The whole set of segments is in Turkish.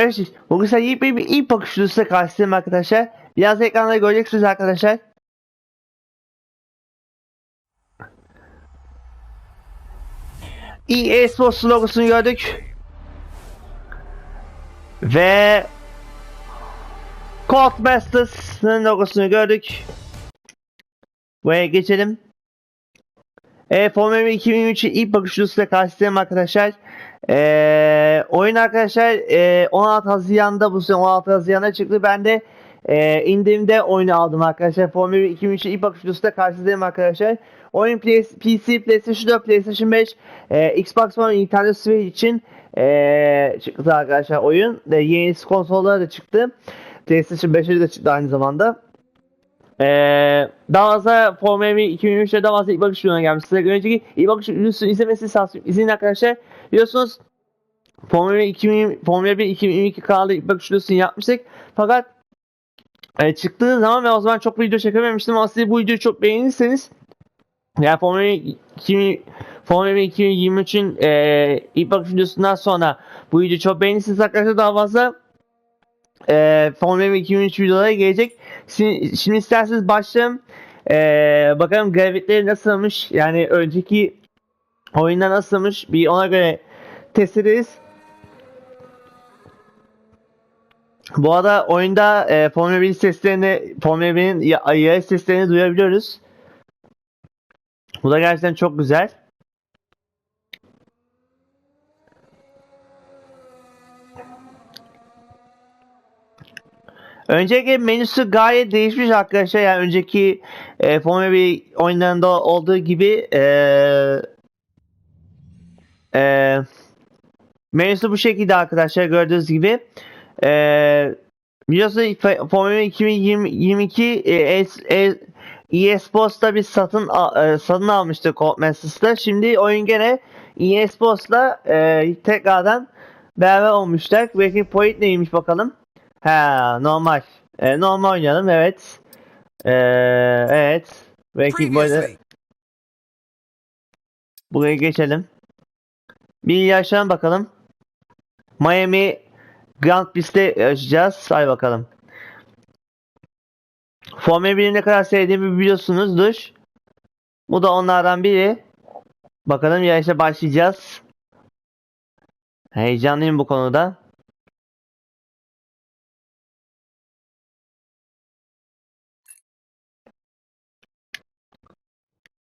Evet, bugün sen iyi bir, bir iyi bakışlısıyla karşılayayım arkadaşlar. Biraz ekranda göreceksiniz arkadaşlar. EA Sports logosunu gördük. Ve Codemasters'ın logosunu gördük. Buraya geçelim. E, Formula 1 2023'ün ilk bakışlısıyla karşılayayım arkadaşlar. Ee, oyun arkadaşlar e, 16 Haziran'da bu sene 16 Haziran'da çıktı. Ben de e, indirimde oyunu aldım arkadaşlar. Formula 1 2023'ün ilk bakış da karşınızdayım arkadaşlar. Oyun PC, PlayStation 4, PlayStation 5, e, Xbox One, Nintendo Switch için e, çıktı arkadaşlar oyun. De, yeni konsollara da çıktı. PlayStation 5'e de çıktı aynı zamanda. Ee, daha fazla Formula 1 2023'te daha fazla ilk bakış videolarına gelmiş. Size önceki ilk bakış videosunu izlemesi izleyin arkadaşlar. Biliyorsunuz Formula 1 2020, Formula 1 2022 kanalı bakış videosunu yapmıştık. Fakat e, çıktığı zaman ve o zaman çok video çekememiştim siz bu videoyu çok beğenirseniz yani Formula 1 2000 Formula 1 2023'ün e, ilk bakış videosundan sonra bu videoyu çok beğenirseniz arkadaşlar daha fazla e, Formula 1 2023 videoları gelecek. Şimdi, şimdi isterseniz başlayalım. E, bakalım grafikleri nasılmış. Yani önceki oyunda nasılmış bir ona göre test ederiz. Bu arada oyunda e, Formula 1 seslerini, Formula 1'in ya- yarış seslerini duyabiliyoruz. Bu da gerçekten çok güzel. Önceki menüsü gayet değişmiş arkadaşlar. Yani önceki e, Formula 1 oyunlarında olduğu gibi e, e, menüsü bu şekilde arkadaşlar gördüğünüz gibi. E, biliyorsunuz F- Formula 1 2022 e, e, e, EA Sports'ta bir satın e, satın almıştı Codemasters'ta. Şimdi oyun gene EA Sports'la e, tekrardan beraber olmuşlar. Belki point neymiş bakalım. Ha normal. E, normal oynayalım evet. E, evet. Böyle Previously, buraya geçelim. Bir yaşlan bakalım. Miami Grand Prix'te yaşayacağız. Hay bakalım. Formula 1'i ne kadar sevdiğimi biliyorsunuzdur. Bu da onlardan biri. Bakalım yarışa başlayacağız. Heyecanlıyım bu konuda.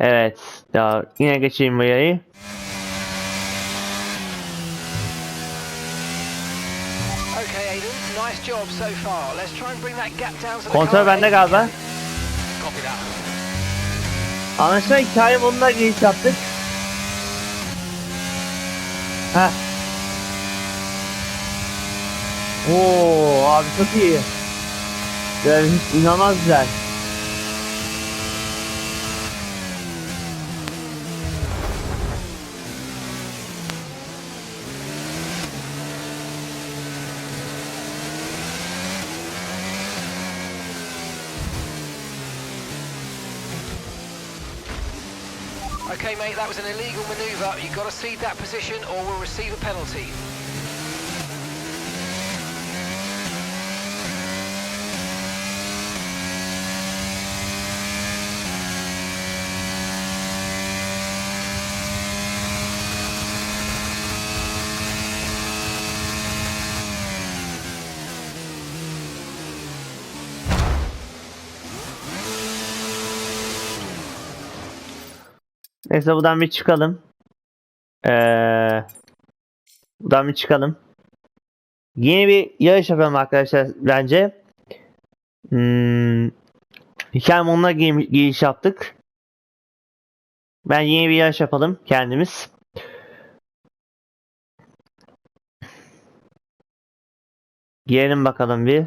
Evet. Ya yine geçeyim bu yayı. okay, Aiden, nice job so far. Let's try and bring that gap down to the Kontrol bende galiba. Anlaşılan hikaye bununla giriş yaptık. Heh. Oo abi çok iyi. Yani inanılmaz güzel. Okay, mate, that was an illegal manoeuvre. You've got to cede that position or we'll receive a penalty. Neyse buradan bir çıkalım. Ee, buradan bir çıkalım. Yeni bir yarış yapalım arkadaşlar bence. Hmm, hikaye moduna gi- giriş yaptık. Ben yeni bir yarış yapalım kendimiz. Girelim bakalım bir.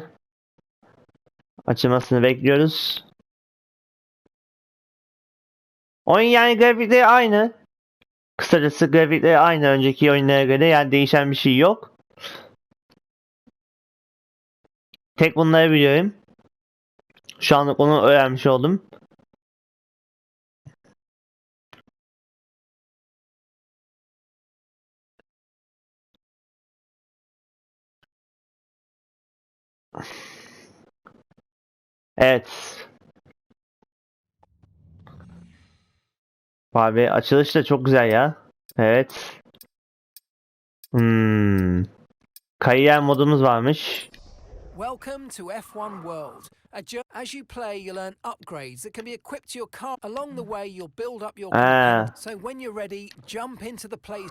Açılmasını bekliyoruz. Oyun yani grafikleri aynı. Kısacası grafikleri aynı önceki oyunlara göre yani değişen bir şey yok. Tek bunları biliyorum. Şu anlık onu öğrenmiş oldum. Evet. Abi açılış da çok güzel ya. Evet. Hmm. Kariyer modumuz varmış. Welcome to F1 World. As you play, you'll earn upgrades that can be equipped to your car. Along the way, you'll build up your Ah. So when you're ready, jump into the place.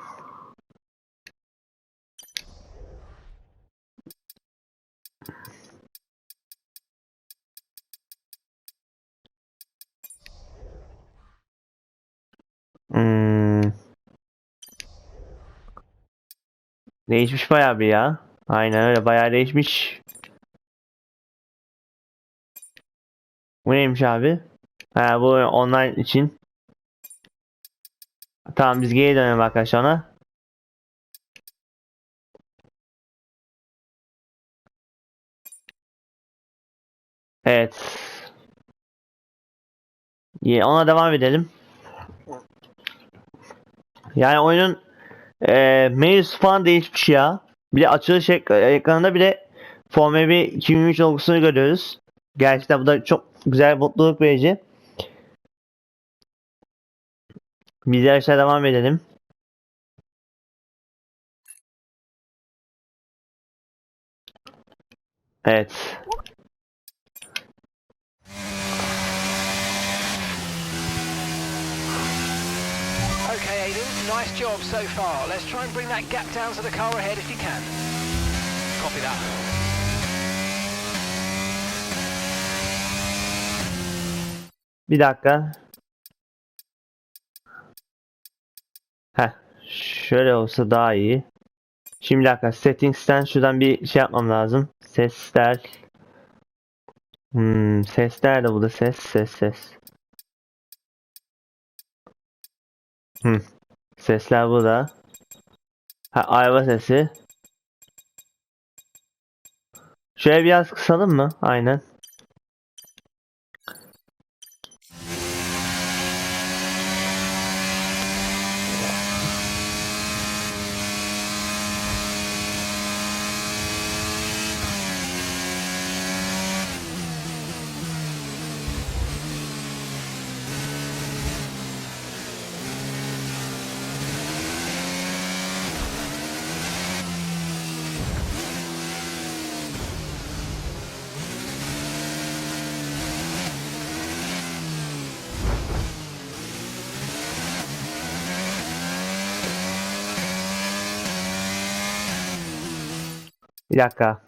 Değişmiş bayağı bir ya. Aynen öyle bayağı değişmiş. Bu neymiş abi? Ha bu online için. Tamam biz geri dönelim arkadaşlar ona. Evet. Ona devam edelim. Yani oyunun e, menüsü falan değişmiş ya. Bir de açılış ek- ekranında bile Formula 1 2023 logosunu görüyoruz. Gerçekten bu da çok güzel mutluluk verici. Biz yarışa devam edelim. Evet. Nice job so far. Let's try and bring that gap down to the car ahead if you can. Copy that. Bir dakika. Heh. Şöyle olsa daha iyi. Şimdi dakika. Settings'ten şuradan bir şey yapmam lazım. Sesler. Hmm, sesler de burada ses ses ses. Hmm. Sesler burada. Ha ayva sesi. Şöyle biraz kısalım mı? Aynen. Bir dakika.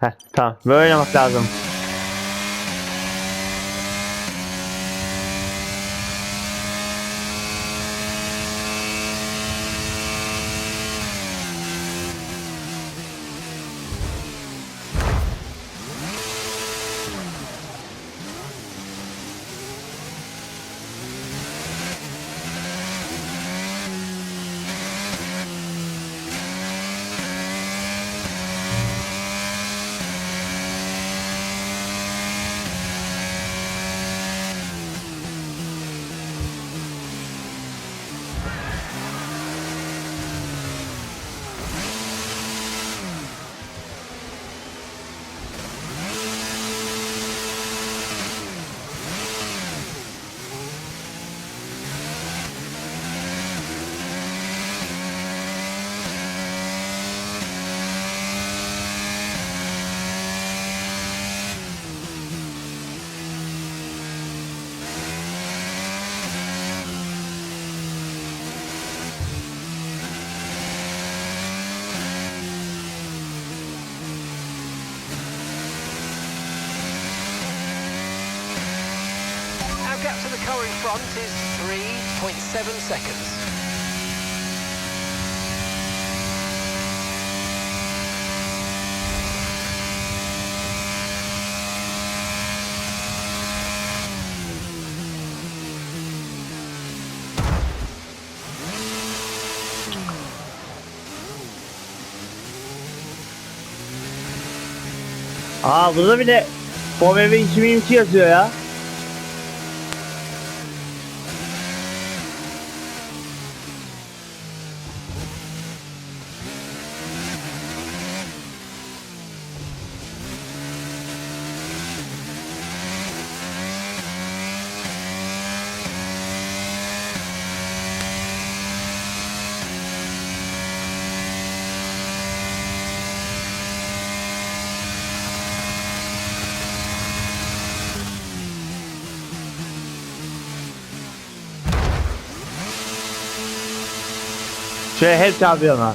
Heh, tamam. Böyle oynamak lazım. Our gap to the car in front is 3.7 seconds. Aa burada bir de Formula 1 2022 yazıyor ya. Şöyle hep çarpıyorum ha.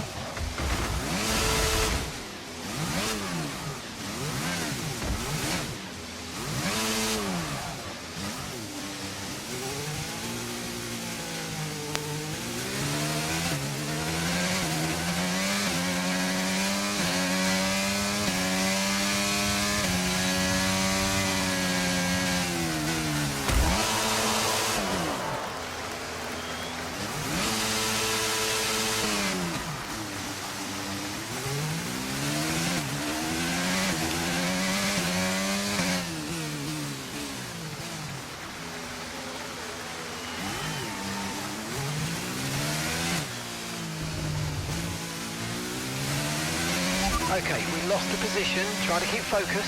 Okay, we lost the position. Try to keep focus.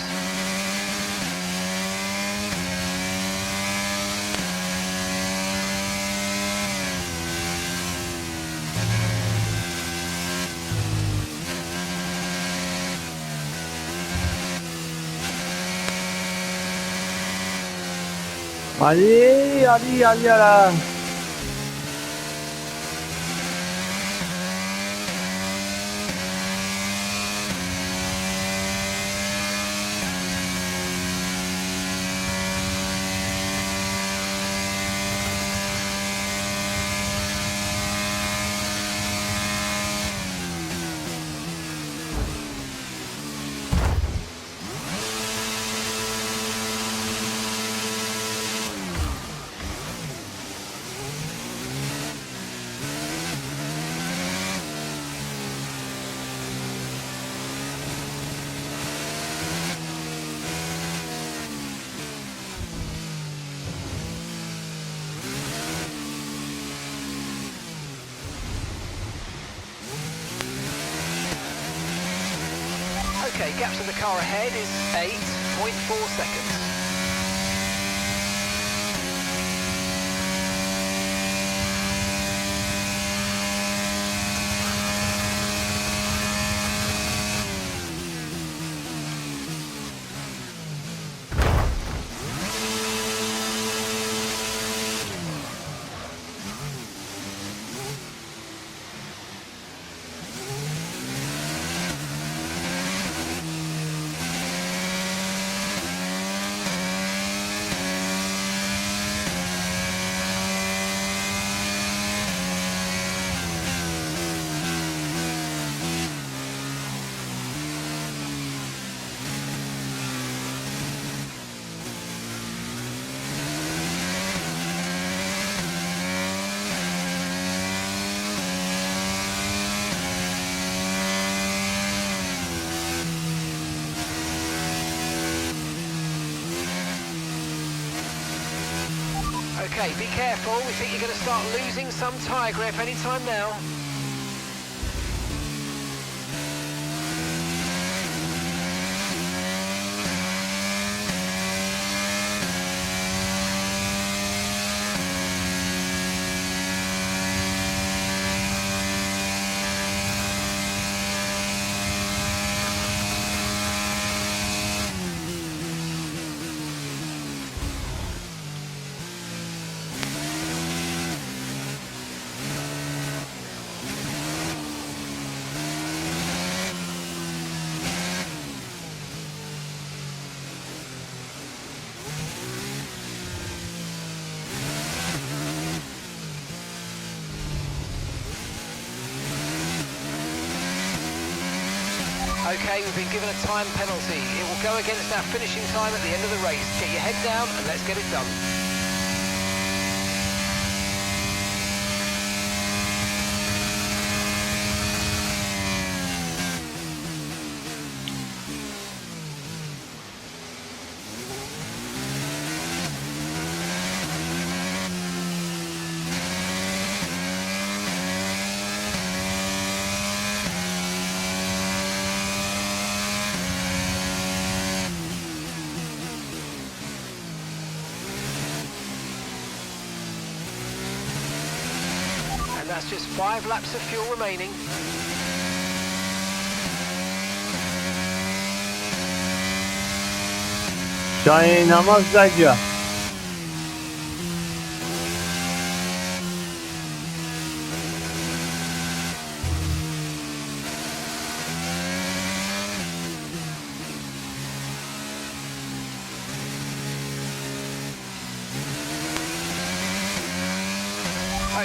Hadi hadi hadi ya. Okay, gap to the car ahead is 8.4 seconds. Be careful. We think you're going to start losing some tyre grip any time now. Okay, we've been given a time penalty. It will go against our finishing time at the end of the race. Get your head down and let's get it done. That's just five laps of fuel remaining. Shine, how much did you?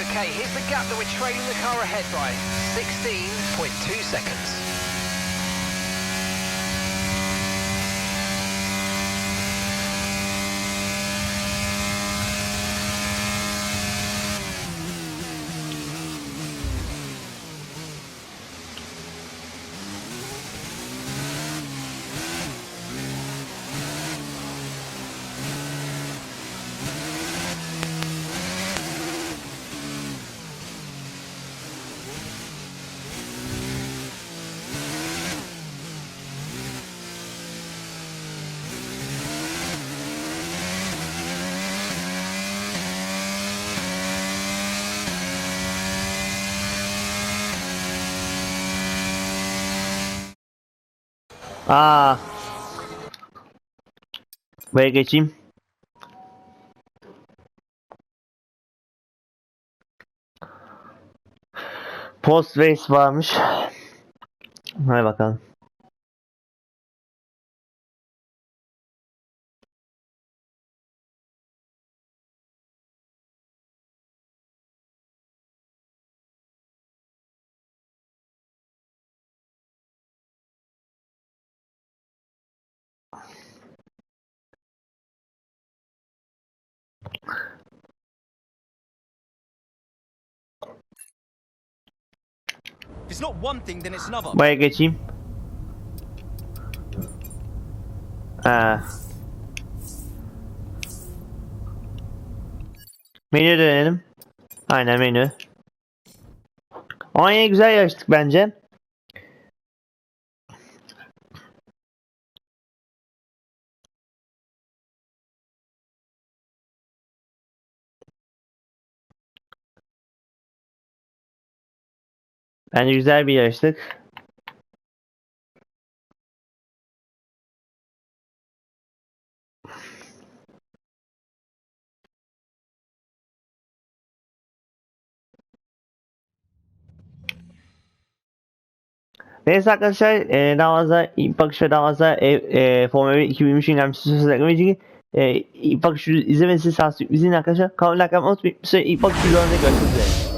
Okay, here's the gap that we're trailing the car ahead by 16.2 seconds. Aa. Buraya geçeyim. Post race varmış. Hadi bakalım. Buraya geçeyim. Aa. Menü dönelim. Aynen menü. Onya'yı güzel yarıştık bence. Bence güzel bir yarıştık. Neyse arkadaşlar e, daha fazla ilk bakışta daha fazla e, e, Formula 1 2023 inanmışsınız sözler eklemeyeceğim. E, ilk bakışı izlemenizi sağ olsun. İzleyin arkadaşlar. Kanalıma like atmayı unutmayın. Bir sonraki ilk bakış videolarında görüşmek üzere.